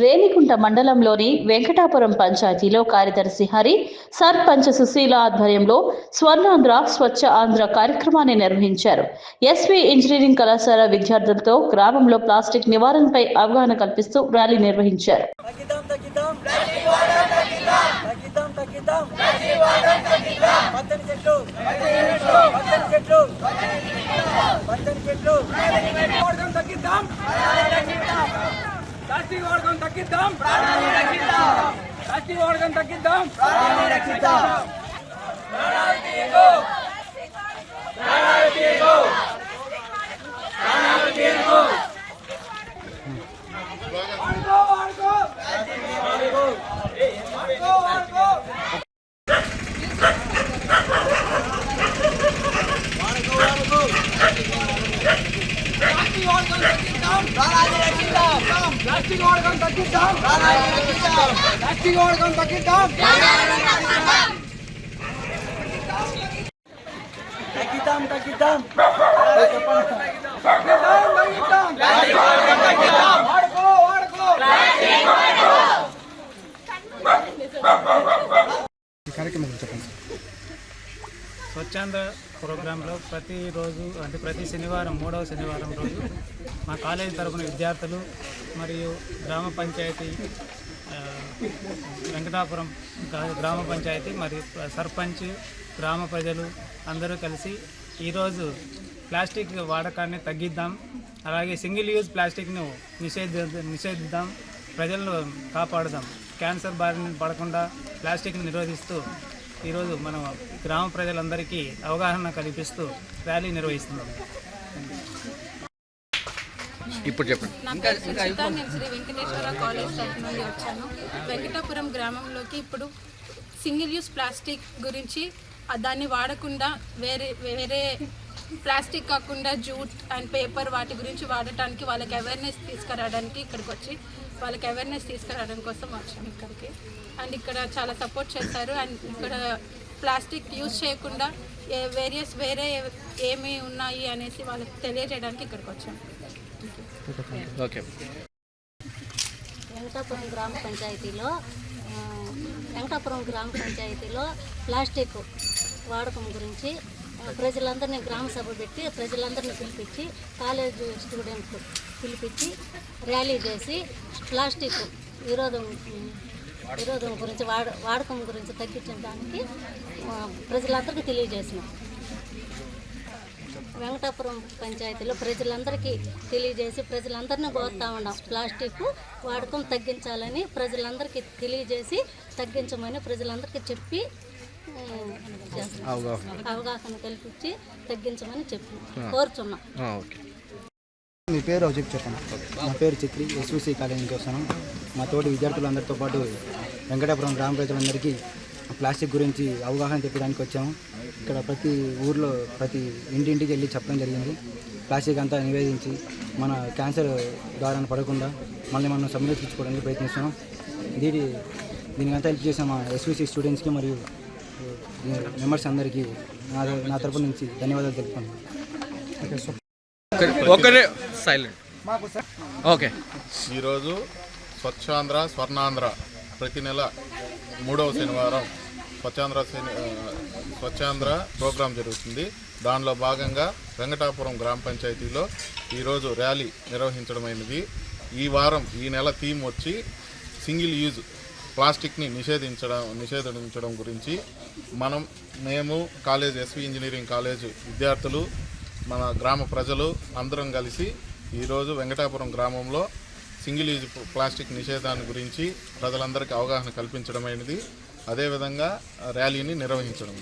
రేణిగుంట మండలంలోని వెంకటాపురం పంచాయతీలో కార్యదర్శి హరి సర్పంచ్ సుశీల ఆధ్వర్యంలో స్వర్ణాంధ్ర స్వచ్ఛ ఆంధ్ర కార్యక్రమాన్ని నిర్వహించారు. ఎస్వి ఇంజనీరింగ్ కళాశాల విద్యార్థులతో గ్రామంలో ప్లాస్టిక్ నివారణపై అవగాహన కల్పిస్తూ ర్యాలీ నిర్వహించారు. చెట్లు. ప్లాస్టిక్ వాడకం తగ్గిద్దాం ప్లాస్టిక్ వాడకం తగ్గిద్దాం వాడుకో వాడుకో వాడుకో వాడుకో ప్లాస్టిక్ వాడకం తగ్గిద్దాం ప్లాస్టిక్ వాడకం తగ్గిద్దాం ప్లాస్టిక్ వాడకం తగ్గిద్దాం తగ్గిద్దాం తగ్గిద్దాం తగ్గిద్దాం తగ్గిద్దాం వాడుకో వాడుకో స్వచ్ఛాంధ్ర ప్రోగ్రాంలో ప్రతిరోజు అంటే ప్రతి శనివారం మూడవ శనివారం రోజు మా కాలేజీ తరఫున విద్యార్థులు మరియు గ్రామ పంచాయతీ వెంకటాపురం గ్రామ పంచాయతీ మరియు సర్పంచ్ గ్రామ ప్రజలు అందరూ కలిసి ఈరోజు ప్లాస్టిక్ వాడకాన్ని తగ్గిద్దాం అలాగే సింగిల్ యూజ్ ప్లాస్టిక్ను నిషేధ నిషేధిద్దాం ప్రజలను కాపాడుదాం. క్యాన్సర్ బారిన పడకుండా ప్లాస్టిక్ని నిరోధిస్తూ ఈరోజు మనం గ్రామ ప్రజలందరికీ అవగాహన కల్పిస్తూ ర్యాలీ నిర్వహిస్తున్నాం. ఇప్పుడు చెప్పండి. నేను శ్రీ వెంకటేశ్వర కాలేజ్ తరఫు నుండి వచ్చాను. వెంకటాపురం గ్రామంలోకి ఇప్పుడు సింగిల్ యూస్ ప్లాస్టిక్ గురించి దాన్ని వాడకుండా వేరే వేరే ప్లాస్టిక్ కాకుండా జూట్ అండ్ పేపర్ వాటి గురించి వాడటానికి వాళ్ళకి అవేర్నెస్ తీసుకురావడానికి ఇక్కడికి వచ్చి వాళ్ళకి అవేర్నెస్ తీసుకురావడం కోసం వచ్చాము ఇక్కడికి. అండ్ ఇక్కడ చాలా సపోర్ట్ చేశారు. అండ్ ఇక్కడ ప్లాస్టిక్ యూజ్ చేయకుండా వేరియస్ వేరే ఏమి ఉన్నాయి అనేసి వాళ్ళకి తెలియజేయడానికి ఇక్కడికి వచ్చాము ఓకే. వెంకటాపురం గ్రామ పంచాయతీలో వెంకటాపురం గ్రామ పంచాయతీలో ప్లాస్టిక్ వాడకం గురించి ప్రజలందరినీ గ్రామ సభ పెట్టి ప్రజలందరినీ పిలిపించి కాలేజ్ స్టూడెంట్లు పిలిపించి ర్యాలీ చేసి ప్లాస్టిక్ విరోధం విరోధం గురించి వాడ వాడకం గురించి తగ్గించడానికి ప్రజలందరికీ తెలియజేసినాం. వెంకటాపురం పంచాయతీలో ప్రజలందరికీ తెలియజేసి ప్రజలందరినీ కోరుతా ఉన్నాం. ప్లాస్టిక్ వాడకం తగ్గించాలని ప్రజలందరికీ తెలియజేసి తగ్గించమని ప్రజలందరికీ చెప్పి అవగాహన. కల్పించి తగ్గించమని చెప్పి కోరుచున్నాం. ఓకే. మీ పేరు చెప్పి చెప్పండి. నా పేరు చక్రి ఎస్విసి కాలేజీ నుంచి వస్తాను. మా తోటి విద్యార్థులందరితో పాటు వెంకటాపురం గ్రామ ప్రజలందరికీ ప్లాస్టిక్ గురించి అవగాహన తెప్పడానికి వచ్చాము. ఇక్కడ ప్రతి ఊర్లో ప్రతి ఇంటింటికి వెళ్ళి చెప్పడం జరిగింది. ప్లాస్టిక్ అంతా నివేదించి మన క్యాన్సర్ ద్వారా పడకుండా మళ్ళీ మనం సంరక్షించుకోవడానికి ప్రయత్నిస్తున్నాం. దీని దీనికంతా హెల్ప్ చేసిన మా ఎస్విసి స్టూడెంట్స్కి మరియు మెంబర్స్ అందరికీ నా నా తరపు నుంచి ధన్యవాదాలు తెలుపుతున్నాను ఒకరే సైలెంట్. ఓకే. ఈరోజు స్వచ్ఛాంధ్ర స్వర్ణాంధ్ర ప్రతి నెల మూడవ శనివారం స్వచ్ఛాంధ్ర స్వచ్ఛాంధ్ర ప్రోగ్రాం జరుగుతుంది. దానిలో భాగంగా వెంకటాపురం గ్రామ పంచాయతీలో ఈరోజు ర్యాలీ నిర్వహించడమైనది. ఈ వారం ఈ నెల థీమ్ వచ్చి సింగిల్ యూజ్ ప్లాస్టిక్ని నిషేధించడం నిషేధించడం గురించి మనం మేము కాలేజ్ ఎస్వి ఇంజనీరింగ్ కాలేజ్ విద్యార్థులు మన గ్రామ ప్రజలు అందరం కలిసి ఈరోజు వెంకటాపురం గ్రామంలో సింగిల్ యూజ్ ప్లాస్టిక్ నిషేధాన్ని గురించి ప్రజలందరికీ అవగాహన కల్పించడమైనది. అదేవిధంగా ర్యాలీని నిర్వహించడం.